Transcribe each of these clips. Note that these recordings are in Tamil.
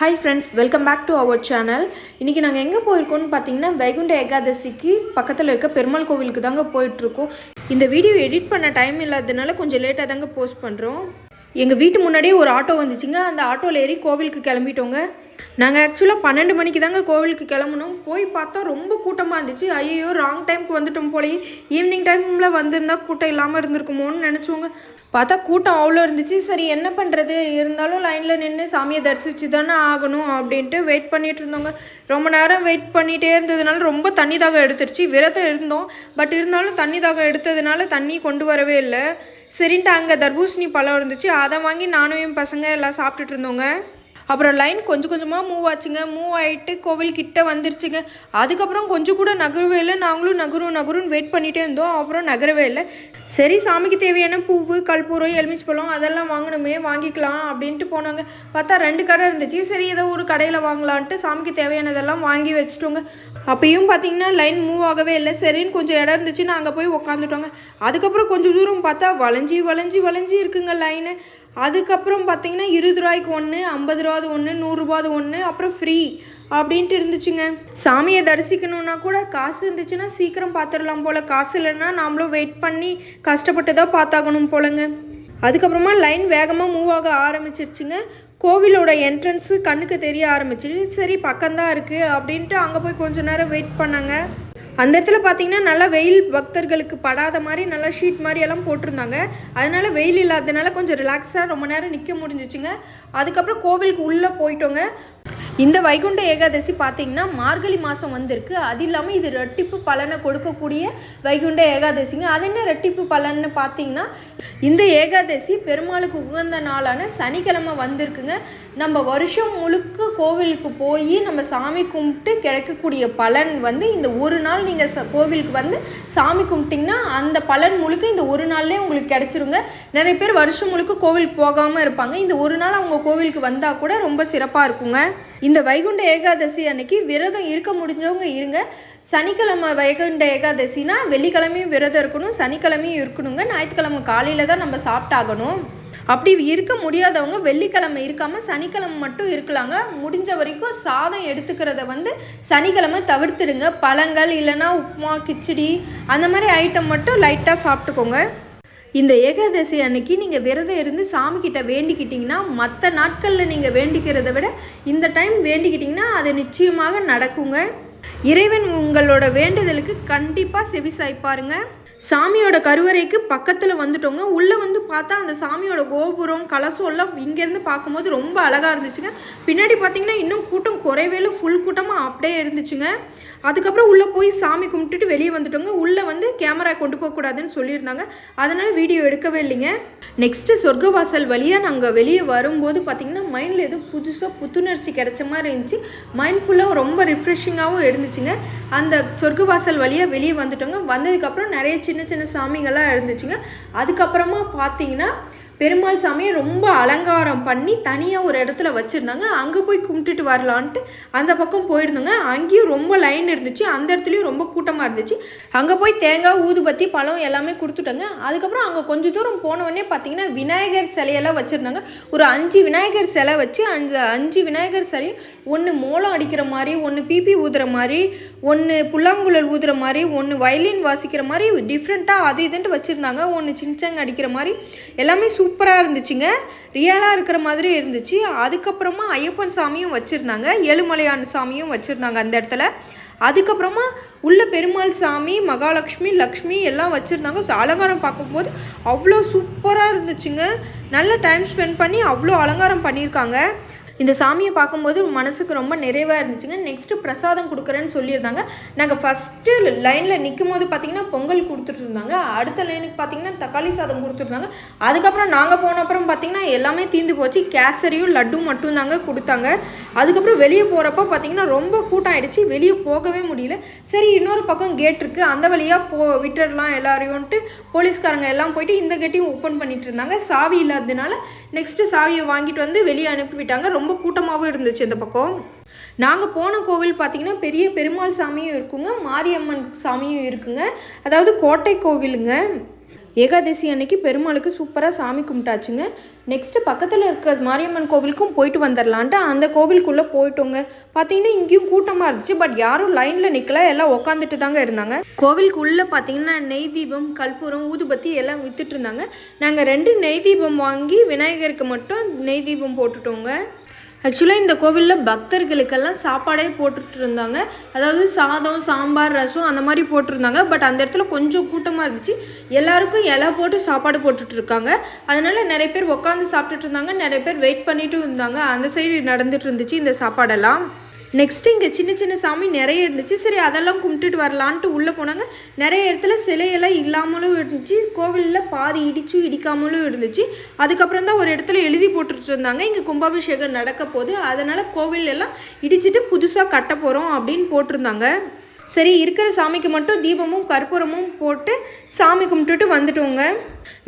Hi friends welcome back to our channel இன்றைக்கி நாங்கள் எங்கே போயிருக்கோம்னு பார்த்தீங்கன்னா வைகுண்ட ஏகாதசிக்கு பக்கத்தில் இருக்க பெருமாள் கோவிலுக்கு தாங்க போயிட்டுருக்கோம் இந்த வீடியோ எடிட் பண்ண டைம் இல்லாததுனால கொஞ்சம் லேட்டாக தாங்க போஸ்ட் பண்ணுறோம் எங்கள் வீட்டு முன்னாடியே ஒரு ஆட்டோ வந்துச்சுங்க. அந்த ஆட்டோவில் ஏறி கோவிலுக்கு கிளம்பிட்டோங்க. நாங்கள் ஆக்சுவலாக பன்னெண்டு மணிக்கு தாங்க கோவிலுக்கு கிளம்புனோம். போய் பார்த்தா ரொம்ப கூட்டமாக இருந்துச்சு. ஐயோ ராங் டைம்க்கு வந்துட்டோம் போலயே. ஈவினிங் டைமில் வந்திருந்தா கூட்டம் இல்லாமல் இருந்திருக்குமோன்னு நினச்சோங்க. பார்த்தா கூட்டம் அவ்வளோ இருந்துச்சு. சரி என்ன பண்ணுறது இருந்தாலும் லைனில் நின்று சாமியை தரிசிச்சு தானே ஆகணும் அப்படின்ட்டு வெயிட் பண்ணிகிட்டு இருந்தோங்க. ரொம்ப நேரம் வெயிட் பண்ணிகிட்டே இருந்ததுனால ரொம்ப தண்ணி தாகம் எடுத்துருச்சு. விரதம் இருந்தோம். பட் இருந்தாலும் தண்ணி தாகம் எடுத்ததுனால தண்ணி கொண்டு வரவே இல்லை. சரின்ட்டு அங்கே தர்பூசணி பழம் இருந்துச்சு. அதை வாங்கி நானும் என் பசங்க எல்லாம் சாப்பிட்டுட்டு இருந்தோங்க. அப்புறம் லைன் கொஞ்சம் கொஞ்சமாக மூவ் ஆச்சுங்க. மூவ் ஆகிட்டு கோவில் கிட்ட வந்துருச்சுங்க. அதுக்கப்புறம் கொஞ்சம் கூட நகரவே இல்லை. நாங்களும் நகரும் நகரும்னு வெயிட் பண்ணிகிட்டே இருந்தோம். அப்புறம் நகரவே இல்லை. சரி சாமிக்கு தேவையான பூவு கல்பூரம் எலுமிச்சு பழம் அதெல்லாம் வாங்கணுமே வாங்கிக்கலாம் அப்படின்ட்டு போனாங்க. பார்த்தா ரெண்டு கடை இருந்துச்சு. சரி ஏதோ ஒரு கடையில் வாங்கலான்ட்டு சாமிக்கு தேவையானதெல்லாம் வாங்கி வச்சுட்டோங்க. அப்பயும் பார்த்தீங்கன்னா லைன் மூவ் ஆகவே இல்லை. சரின்னு கொஞ்சம் இடம் இருந்துச்சு. நாங்கள் போய் உக்காந்துட்டோங்க. அதுக்கப்புறம் கொஞ்சம் தூரம் பார்த்தா வளைஞ்சி வளைஞ்சி வளைஞ்சி இருக்குங்க லைனு அதுக்கப்புறம் பார்த்தீங்கன்னா இருபது ரூபாய்க்கு ஒன்று ஐம்பது ரூபாது ஒன்று நூறுரூபாது ஒன்று அப்புறம் ஃப்ரீ அப்படின்ட்டு இருந்துச்சுங்க. சாமியை தரிசிக்கணுன்னா கூட காசு இருந்துச்சுன்னா சீக்கிரம் பார்த்துடலாம் போல். காசு இல்லைன்னா நாமளும் வெயிட் பண்ணி கஷ்டப்பட்டு தான் பார்த்தாகணும் போலங்க. அதுக்கப்புறமா லைன் வேகமாக மூவ் ஆக ஆரம்பிச்சிருச்சுங்க. கோவிலோட என்ட்ரன்ஸு கண்ணுக்கு தெரிய ஆரம்பிச்சிருச்சு சரி பக்கம்தான் இருக்குது அப்படின்ட்டு அங்கே போய் கொஞ்ச நேரம் வெயிட் பண்ணாங்க. அந்த இடத்துல பார்த்தீங்கன்னா நல்லா வெயில் பக்தர்களுக்கு படாத மாதிரி நல்லா ஷீட் மாதிரி எல்லாம் போட்டிருந்தாங்க. அதனால வெயில் இல்லாததுனால கொஞ்சம் ரிலாக்ஸாக ரொம்ப நேரம் நிற்க முடிஞ்சிச்சுங்க. அதுக்கப்புறம் கோவிலுக்கு உள்ளே போயிட்டோங்க. இந்த வைகுண்ட ஏகாதசி பார்த்தீங்கன்னா மார்கழி மாதம் வந்திருக்கு. அது இல்லாமல் இது ரெட்டிப்பு பலனை கொடுக்கக்கூடிய வைகுண்ட ஏகாதசிங்க. அது என்ன ரெட்டிப்பு பலன்னு பார்த்தீங்கன்னா இந்த ஏகாதசி பெருமாளுக்கு உகந்த நாளான சனிக்கிழமை வந்திருக்குங்க. நம்ம வருஷம் முழுக்க கோவிலுக்கு போய் நம்ம சாமி கும்பிட்டு கிடைக்கக்கூடிய பலன் வந்து இந்த ஒரு நாள் நீங்கள் ச கோவிலுக்கு வந்து சாமி கும்பிட்டிங்கன்னா அந்த பலன் முழுக்க இந்த ஒரு நாள்லேயே உங்களுக்கு கிடச்சிருங்க. நிறைய பேர் வருஷம் முழுக்க கோவிலுக்கு போகாமல் இருப்பாங்க. இந்த ஒரு நாள் அவங்க கோவிலுக்கு வந்தால் கூட ரொம்ப சிறப்பாக இருக்குங்க. இந்த வைகுண்ட ஏகாதசி அன்னைக்கு விரதம் இருக்க முடிஞ்சவங்க இருங்க. சனிக்கிழமை வைகுண்ட ஏகாதசினா வெள்ளிக்கிழமையும் விரதம் இருக்கணும் சனிக்கிழமையும் இருக்கணுங்க. ஞாயிற்றுக்கிழமை காலையில் தான் நம்ம சாப்பிட்டாகணும். அப்படி இருக்க முடியாதவங்க வெள்ளிக்கிழமை இருக்காமல் சனிக்கிழமை மட்டும் இருக்கலாங்க. முடிஞ்ச வரைக்கும் சாதம் எடுத்துக்கிறத வந்து சனிக்கிழமை தவிர்த்துடுங்க. பழங்கள் இல்லைன்னா உப்புமா கிச்சடி அந்த மாதிரி ஐட்டம் மட்டும் லைட்டாக சாப்பிட்டுக்கோங்க. இந்த ஏகாதசி அன்னைக்கு நீங்கள் விரதம் இருந்து சாமிக்கிட்ட வேண்டிக்கிட்டிங்கன்னா மற்ற நாட்களில் நீங்கள் வேண்டிக்கிறத விட இந்த டைம் வேண்டிக்கிட்டிங்கன்னா அது நிச்சயமாக நடக்குங்க. இறைவன் உங்களோட வேண்டுதலுக்கு கண்டிப்பாக செவி சாய்ப்பாருங்க. சாமியோட கருவறைக்கு பக்கத்தில் வந்துட்டோங்க. உள்ளே வந்து பார்த்தா அந்த சாமியோட கோபுரம் கலசம் எல்லாம் இங்கேருந்து பார்க்கும்போது ரொம்ப அழகாக இருந்துச்சுங்க. பின்னாடி பார்த்தீங்கன்னா இன்னும் கூட்டம் குறைவே இல்லை. ஃபுல் கூட்டமாக அப்படியே இருந்துச்சுங்க. அதுக்கப்புறம் உள்ளே போய் சாமி கும்பிட்டுட்டு வெளியே வந்துட்டோங்க. உள்ளே வந்து கேமரா கொண்டு போகக்கூடாதுன்னு சொல்லியிருந்தாங்க. அதனால் வீடியோ எடுக்கவே இல்லைங்க. நெக்ஸ்ட்டு சொர்க்கவாசல் வழியாக நாங்கள் வெளியே வரும்போது பார்த்திங்கன்னா மைண்டில் ஏதோ புதுசாக புத்துணர்ச்சி கிடைச்ச மாதிரி இருந்துச்சு. மைண்ட் ஃபுல்லாக ரொம்ப ரிஃப்ரெஷிங்காகவும் இருந்துச்சுங்க. அந்த சொர்க்கவாசல் வழியாக வெளியே வந்துட்டோங்க. வந்ததுக்கப்புறம் நிறைய சின்ன சின்ன சாமிகள்லாம் இருந்துச்சுங்க. அதுக்கப்புறமா பார்த்தீங்கன்னா பெருமாள் சாமியை ரொம்ப அலங்காரம் பண்ணி தனியாக ஒரு இடத்துல வச்சுருந்தாங்க. அங்கே போய் கும்பிட்டுட்டு வரலான்ட்டு அந்த பக்கம் போயிருந்தோங்க. அங்கேயும் ரொம்ப லைன் இருந்துச்சு. அந்த இடத்துலையும் ரொம்ப கூட்டமாக இருந்துச்சு. அங்கே போய் தேங்காய் ஊதுபத்தி பழம் எல்லாமே கொடுத்துட்டாங்க. அதுக்கப்புறம் அங்கே கொஞ்சம் தூரம் போனவொடனே பார்த்தீங்கன்னா விநாயகர் சிலையெல்லாம் வச்சுருந்தாங்க. ஒரு அஞ்சு விநாயகர் சிலை வச்சு அந்த அஞ்சு விநாயகர் சிலையும் ஒன்று மோளம் அடிக்கிற மாதிரி ஒன்று பிபி ஊதுற மாதிரி ஒன்று புல்லாங்குழல் ஊதுற மாதிரி ஒன்று வயலின் வாசிக்கிற மாதிரி டிஃப்ரெண்ட்டாக அது இதுன்ட்டு வச்சுருந்தாங்க. ஒன்று சின்சங் அடிக்கிற மாதிரி. எல்லாமே சூப்பராக இருந்துச்சுங்க. ரியலாக இருக்கிற மாதிரி இருந்துச்சு. அதுக்கப்புறமா ஐயப்பன் சாமியும் வச்சுருந்தாங்க. ஏழுமலையான் சாமியும் வச்சுருந்தாங்க அந்த இடத்துல. அதுக்கப்புறமா உள்ள பெருமாள் சாமி மகாலட்சுமி லக்ஷ்மி எல்லாம் வச்சுருந்தாங்க. ஸோ அலங்காரம் பார்க்கும்போது அவ்வளோ சூப்பராக இருந்துச்சுங்க. நல்ல டைம் ஸ்பெண்ட் பண்ணி அவ்வளோ அலங்காரம் பண்ணியிருக்காங்க. இந்த சாமியை பார்க்கும்போது மனசுக்கு ரொம்ப நிறைவாக இருந்துச்சுங்க. நெக்ஸ்ட்டு பிரசாதம் கொடுக்குறேன்னு சொல்லியிருந்தாங்க. நாங்கள் ஃபஸ்ட்டு லைனில் நிற்கும் போது பார்த்தீங்கன்னா பொங்கல் கொடுத்துட்ருந்தாங்க. அடுத்த லைனுக்கு பார்த்தீங்கன்னா தக்காளி சாதம் கொடுத்துருந்தாங்க அதுக்கப்புறம் நாங்கள் போன அப்புறம் பார்த்தீங்கன்னா எல்லாமே தீந்து போச்சு. கேசரியும் லட்டும் மட்டும்தாங்க கொடுத்தாங்க. அதுக்கப்புறம் வெளியே போகிறப்ப பார்த்தீங்கன்னா ரொம்ப கூட்டம் ஆயிடுச்சு வெளியே போகவே முடியல. சரி இன்னொரு பக்கம் கேட் இருக்குது அந்த வழியாக போ விட்டுடலாம் எல்லாரையும்ட்டு போலீஸ்காரங்க எல்லாம் போயிட்டு இந்த கேட்டையும் ஓப்பன் பண்ணிட்டு இருந்தாங்க சாவி இல்லாததுனால நெக்ஸ்ட்டு சாவியை வாங்கிட்டு வந்து வெளியே அனுப்பிவிட்டாங்க. ரொம்ப கூட்டமாகவும் இருந்துச்சு இந்த பக்கம். நாங்கள் போன கோவில் பார்த்தீங்கன்னா பெரிய பெருமாள் சாமியும் இருக்குங்க. மாரியம்மன் சாமியும் இருக்குங்க. அதாவது கோட்டை கோவிலுங்க. ஏகாதசி அன்னைக்கு பெருமாளுக்கு சூப்பராக சாமி கும்பிட்டாச்சுங்க. நெக்ஸ்ட்டு பக்கத்தில் இருக்க மாரியம்மன் கோவிலுக்கும் போயிட்டு வந்துடலான்ட்டு அந்த கோவிலுக்குள்ளே போயிட்டோங்க. பார்த்தீங்கன்னா இங்கேயும் கூட்டமாக இருந்துச்சு. பட் யாரும் லைனில் நிற்கல எல்லாம் உட்காந்துட்டு தாங்க இருந்தாங்க. கோவிலுக்குள்ளே பார்த்தீங்கன்னா நெய் தீபம் கற்பூரம் ஊதுபத்தி எல்லாம் வித்துட்டு இருந்தாங்க. நாங்கள் ரெண்டு நெய் தீபம் வாங்கி விநாயகருக்கு மட்டும் நெய் தீபம் போட்டுட்டோங்க. ஆக்சுவலாக இந்த கோவிலில் பக்தர்களுக்கெல்லாம் சாப்பாடே போட்டுட்டு இருந்தாங்க அதாவது சாதம் சாம்பார் ரசம் அந்த மாதிரி போட்டிருந்தாங்க. பட் அந்த இடத்துல கொஞ்சம் கூட்டமாக இருந்துச்சு. எல்லாருக்கும் இலை போட்டு சாப்பாடு போட்டுட்டு இருக்காங்க அதனால நிறைய பேர் உட்காந்து சாப்பிட்டுட்டு இருந்தாங்க. நிறைய பேர் வெயிட் பண்ணிட்டு இருந்தாங்க. அந்த சைடு நடந்துட்டு இருந்துச்சு இந்த சாப்பாடெல்லாம். நெக்ஸ்ட் இங்கே சின்ன சின்ன சாமி நிறைய இருந்துச்சு. சரி அதெல்லாம் கும்பிட்டுட்டு வரலான்ட்டு உள்ளே போனாங்க. நிறைய இடத்துல சிலையெல்லாம் இல்லாமலும் இருந்துச்சு. கோவிலில் பாதி இடிச்சு இடிக்காமலும் இருந்துச்சு. அதுக்கப்புறம் தான் ஒரு இடத்துல எழுதி போட்டுட்டு இருந்தாங்க. இங்கே கும்பாபிஷேகம் நடக்க போகுது. அதனால் கோவில் எல்லாம் இடிச்சிட்டு புதுசாக கட்ட போகிறோம் அப்படின்னு போட்டிருந்தாங்க. சரி இருக்கிற சாமிக்கு மட்டும் தீபமும் கற்பூரமும் போட்டு சாமி கும்பிட்டுட்டு வந்துட்டோங்க.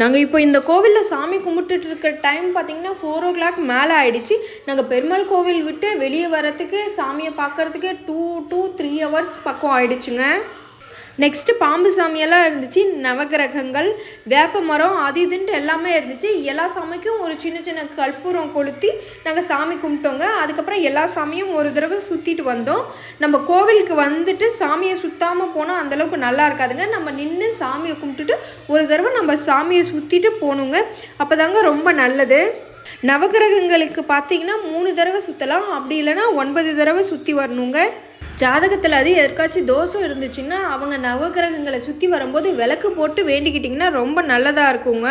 நாங்கள் இப்போ இந்த கோவிலில் சாமி கும்பிட்டுட்டு இருக்கிற டைம் பார்த்தீங்கன்னா ஃபோர் ஓ கிளாக் மேலே ஆகிடுச்சு நாங்கள் பெருமாள் கோவில் விட்டு வெளியே வரத்துக்கு சாமியை பார்க்குறதுக்கு டூ டூ த்ரீ ஹவர்ஸ் பக்கம் ஆயிடுச்சுங்க. நெக்ஸ்ட்டு பாம்பு சாமியெல்லாம் இருந்துச்சு நவகிரகங்கள் வேப்ப மரம் அது இதுன்ட்டு எல்லாமே இருந்துச்சு. எல்லா சாமிக்கும் ஒரு சின்ன சின்ன கற்பூரம் கொளுத்தி நாங்கள் சாமி கும்பிட்டோங்க. அதுக்கப்புறம் எல்லா சாமியும் ஒரு தடவை சுற்றிட்டு வந்தோம். நம்ம கோவிலுக்கு வந்துட்டு சாமியை சுற்றாமல் போனால் அந்தளவுக்கு நல்லா இருக்காதுங்க. நம்ம நின்று சாமியை கும்பிட்டுட்டு ஒரு தடவை நம்ம சாமியை சுற்றிட்டு போகணுங்க அப்போ தாங்க ரொம்ப நல்லது. நவகிரகங்களுக்கு பார்த்தீங்கன்னா மூணு தடவை சுற்றலாம் அப்படி இல்லைன்னா ஒன்பது தடவை சுற்றி வரணுங்க. ஜாதகத்தில் அது எதற்காச்சும் தோஷம் இருந்துச்சுன்னா அவங்க நவகிரகங்களை சுற்றி வரும்போது விளக்கு போட்டு வேண்டிக்கிட்டிங்கன்னா ரொம்ப நல்லதாக இருக்குங்க.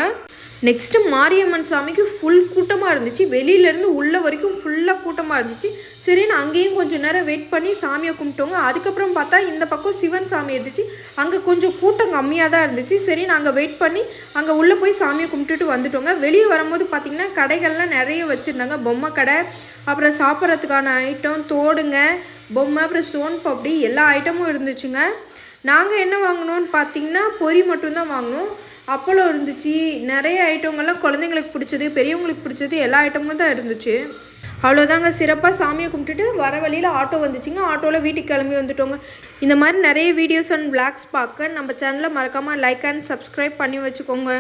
நெக்ஸ்ட்டு மாரியம்மன் சாமிக்கு ஃபுல் கூட்டமாக இருந்துச்சு. வெளியிலேருந்து உள்ள வரைக்கும் ஃபுல்லாக கூட்டமாக இருந்துச்சு. சரின்னு அங்கேயும் கொஞ்சம் நேரம் வெயிட் பண்ணி சாமியை கும்பிட்டோங்க. அதுக்கப்புறம் பார்த்தா இந்த பக்கம் சிவன் சாமி இருந்துச்சு. அங்கே கொஞ்சம் கூட்டம் கம்மியாக தான் இருந்துச்சு. சரி நாங்கள் வெயிட் பண்ணி அங்கே உள்ளே போய் சாமியை கும்பிட்டுட்டு வந்துட்டோங்க. வெளியே வரும்போது பார்த்திங்கன்னா கடைகள்லாம் நிறைய வச்சுருந்தாங்க. பொம்மை கடை அப்புறம் சாப்பிட்றதுக்கான ஐட்டம் தோடுங்க பொம்மை அப்புறம் ஸ்டோன் பப்டி எல்லா ஐட்டமும் இருந்துச்சுங்க. நாங்கள் என்ன வாங்கினோன்னு பார்த்தீங்கன்னா பொரி மட்டும்தான் வாங்கினோம். அப்பளம் இருந்துச்சு. நிறைய ஐட்டங்கள்லாம் குழந்தைங்களுக்கு பிடிச்சது பெரியவங்களுக்கு பிடிச்சது எல்லா ஐட்டமும் தான் இருந்துச்சு. அவ்வளோதாங்க சிறப்பாக சாமியை கும்பிட்டுட்டு வர வழியில் ஆட்டோ வந்துச்சுங்க. ஆட்டோவில் வீட்டுக்கு கிளம்பி வந்துட்டோங்க. இந்த மாதிரி நிறைய வீடியோஸ் அண்ட் பிளாக்ஸ் பார்க்க நம்ம சேனலை மறக்காமல் லைக் அண்ட் சப்ஸ்கிரைப் பண்ணி வச்சுக்கோங்க.